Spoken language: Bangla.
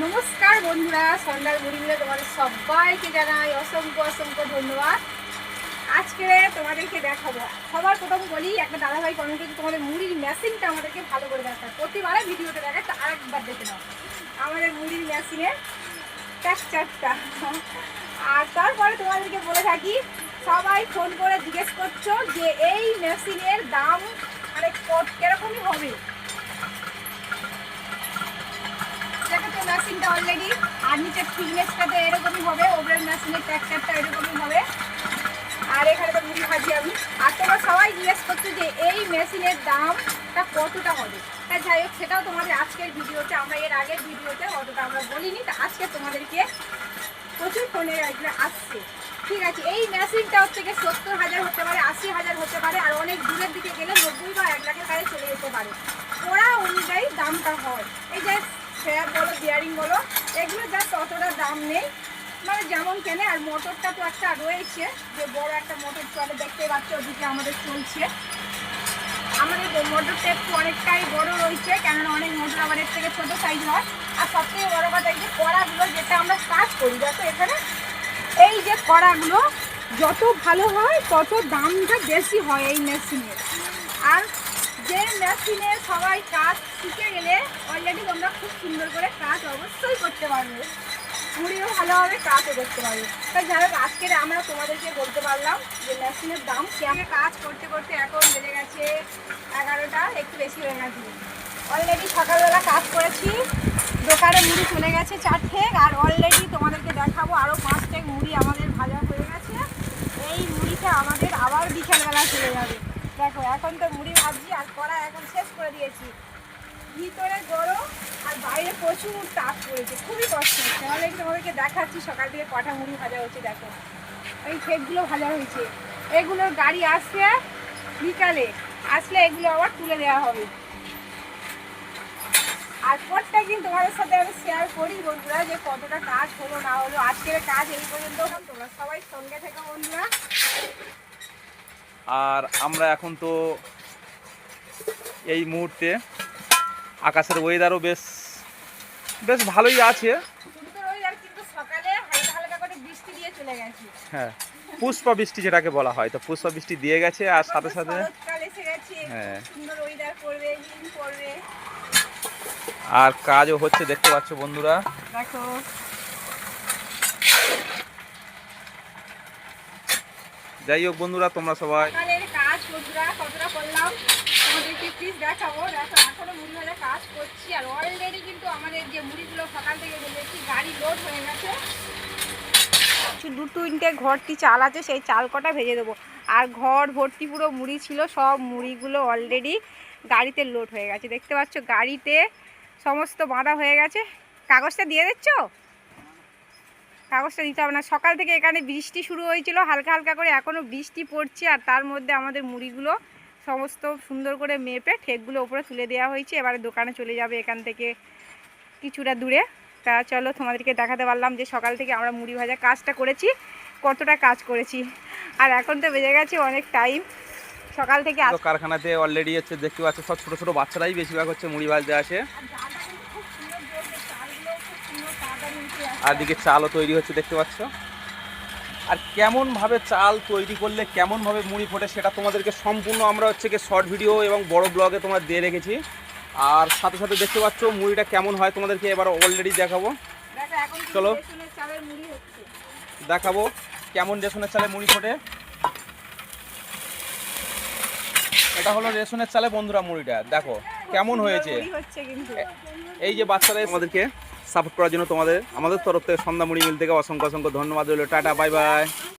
নমস্কার বন্ধুরা, সন্ধ্যার মুড়ি মিলে তোমাদের সবাইকে জানাই অসংখ্য অসংখ্য ধন্যবাদ। আজকে তোমাদেরকে দেখাবো। সবার প্রথম বলি, একটা দাদাভাই কমেন্ট করেছে, তোমাদের মুড়ির মেশিনটা আমাদেরকে ভালো করে দেখায় প্রতিবারে ভিডিওতে দেখায়, তো আরেকবার দেখে নাও। আমাদের মুড়ির মেশিনের টেক্সচারটা আর তারপরে তোমাদেরকে বলে থাকি, সবাই ফোন করে জিজ্ঞেস করছ যে এই মেশিনের দাম মানে কত- কিরকমই হবে দেখো তো মেশিনটা অলরেডি আর নিচের থিকনেসটা তো এরকমই হবে ওপরের মেশিনের টেক্সচারটা এরকমই হবে। আর এখানে তো মুড়ি ভাজি আমি। আর তোমরা সবাই জিজ্ঞেস করছ যে এই মেশিনের দামটা কতটা হবে? তা যাই হোক, সেটাও তোমাদের আজকের ভিডিওতে, আমরা এর আগের ভিডিওতে অতটা আমরা বলিনি, তা আজকে তোমাদেরকে প্রচুর ফোনে আসছে। ঠিক আছে, এই মেশিনটা হচ্ছে গিয়ে সত্তর হাজার হতে পারে, আশি হাজার হতে পারে, আর অনেক দূরের দিকে গেলে নব্বই বা এক লাখের কাছে চলে যেতে পারে। ওরা অনুযায়ী দামটা হয়। এই যে ফেয়ার বলো বিয়ারিং বলো, এগুলো জাস্ট অতটা দাম নেই। মানে যেমন কেনে, আর মোটরটা তো একটা রয়েছে, যে বড় একটা মোটর চলে, দেখতে পাচ্ছ ওদিকে আমাদের চলছে। আমাদের মোটরটা একটু অনেকটাই বড় রয়েছে, কেননা অনেক মোটর এর থেকে ছোটো সাইজ হয়। আর সবথেকে বড় কথা এই যে কড়াগুলো, যেটা আমরা কাজ করি, দেখো এখানে। এই যে কড়াগুলো, যত ভালো হয়, তত দামটা বেশি হয় এই মেশিনের। আর যে মেশিনে সবাই কাজ শিখে গেলে অলরেডি তোমরা খুব সুন্দর করে কাজ অবশ্যই করতে পারবে। মুড়িও ভালোভাবে কাজও করতে পারবে। তাই যাই হোক আজকের আমরা তোমাদেরকে বলতে পারলাম যে মেশিনের দাম কেমন। কাজ করতে করতে এখন বেড়ে গেছে এগারোটা, একটু বেশি হয়ে গেছে। অলরেডি সকালবেলা কাজ করেছি। দোকানে মুড়ি চলে গেছে চার ঠেক, আর অলরেডি তোমাদেরকে দেখাবো আরও পাঁচ ঠেক মুড়ি আমাদের ভাজা হয়ে গেছে। এই মুড়িটা আমাদের আবার বিকেলবেলা চলে যাবে। দেখো, এখন তো মুড়ি ভাজছি আর কড়া এখন শেষ করে দিয়েছি। ভিতরে গরম আর বাইরে প্রচুর তাপ পড়েছে, খুবই কষ্ট হচ্ছে। অলরেডি তোমাদেরকে দেখাচ্ছি, সকাল থেকে কটা মুড়ি ভাজা হচ্ছে দেখো। এই ঠেকগুলো ভাজা হয়েছে। এগুলোর গাড়ি আসছে বিকালে, আসলে এগুলো আবার তুলে দেওয়া হবে। আর পরটা কিন্তু তোমাদের সাথে আমি শেয়ার করি বন্ধুরা, যে কতটা কাজ হলো, না হলো। আজকের কাজ এই পর্যন্ত, তোমরা সবাই সঙ্গে থেকো। আর আমরা এখন তো এই মুহূর্তে আকাশের ওয়েদারও বেশ বেশ ভালোই আছে। হ্যাঁ পুষ্পা বৃষ্টি যেটাকে বলা হয় তো পুষ্পা বৃষ্টি দিয়ে গেছে আর সাথে সাথে হ্যাঁ। আর কাজও হচ্ছে দেখতে পাচ্ছ বন্ধুরা। দেখো। যাই হোক বন্ধুরা তোমরা সবাই কাজ বন্ধুরা কতটা করলাম তোমাদেরকে প্লিজ দেখাবো। দেখো এখনও মুড়ি ভাজা কাজ করছি আর অলরেডি কিন্তু আমাদের যে মুড়িগুলো সকাল থেকে বেরিয়েছি গাড়ি লোড হয়ে গেছে। দু তিনটে ঘরটি চাল আছে সেই চাল কটা ভেজে দেবো। আর ঘর ভর্তি পুরো মুড়ি ছিল সব মুড়িগুলো অলরেডি গাড়িতে লোড হয়ে গেছে। দেখতে পাচ্ছ গাড়িতে সমস্ত বাঁধা হয়ে গেছে। কাগজটা দিয়ে দিচ্ছ? কাগজটা দিতে হবে না। সকাল থেকে এখানে বৃষ্টি শুরু হয়েছিল হালকা হালকা করে এখনও বৃষ্টি পড়ছে আর তার মধ্যে আমাদের মুড়িগুলো সমস্ত সুন্দর করে মেপে ঠেকগুলো ওপরে তুলে দেওয়া হয়েছে। এবারে দোকানে চলে যাবে এখান থেকে কিছুটা দূরে। তা চলো তোমাদেরকে দেখাতে পারলাম যে সকাল থেকে আমরা মুড়ি ভাজা কাজটা করেছি কতটা কাজ করেছি। আর এখন তো বেজে গেছে অনেক টাইম সকাল থেকে কারখানাতে অলরেডি হচ্ছে দেখতে পাচ্ছ সব ছোটো ছোটো বাচ্চারাই বেশিরভাগ হচ্ছে মুড়ি ভাজতে আসে আর জালটা কিন্তু খুব সুন্দর জ্বলছে, চালগুলোও খুব সুন্দর তাড়াতাড়ি উঠে আসছে। আর দিকে চালও তৈরি হচ্ছে দেখতে পাচ্ছ? আর কেমনভাবে চাল তৈরি করলে কেমনভাবে মুড়ি ফোটে সেটা তোমাদেরকে সম্পূর্ণ আমরা হচ্ছে কি শর্ট ভিডিও এবং বড় ব্লগে তোমরা দিয়ে রেখেছি। আর সাথে সাথে দেখতে পাচ্ছ মুড়িটা কেমন হয় তোমাদেরকে এবার অলরেডি দেখাবো। চলো। দেখাবো কেমন রেশনের চালে মুড়ি ফোটে। এটা হলো রেশনের চালে বন্ধুরা মুড়িটা দেখো। কেমন হয়েছে? মুড়ি হচ্ছে কিন্তু। এই যে বাচ্চারা আমাদেরকে সাপোর্ট করার জন্য তোমাদের আমাদের তরফ থেকে সন্ধ্যা মুড়ি মিল থেকে অসংখ্য অসংখ্য ধন্যবাদ রইল। Tata bye bye.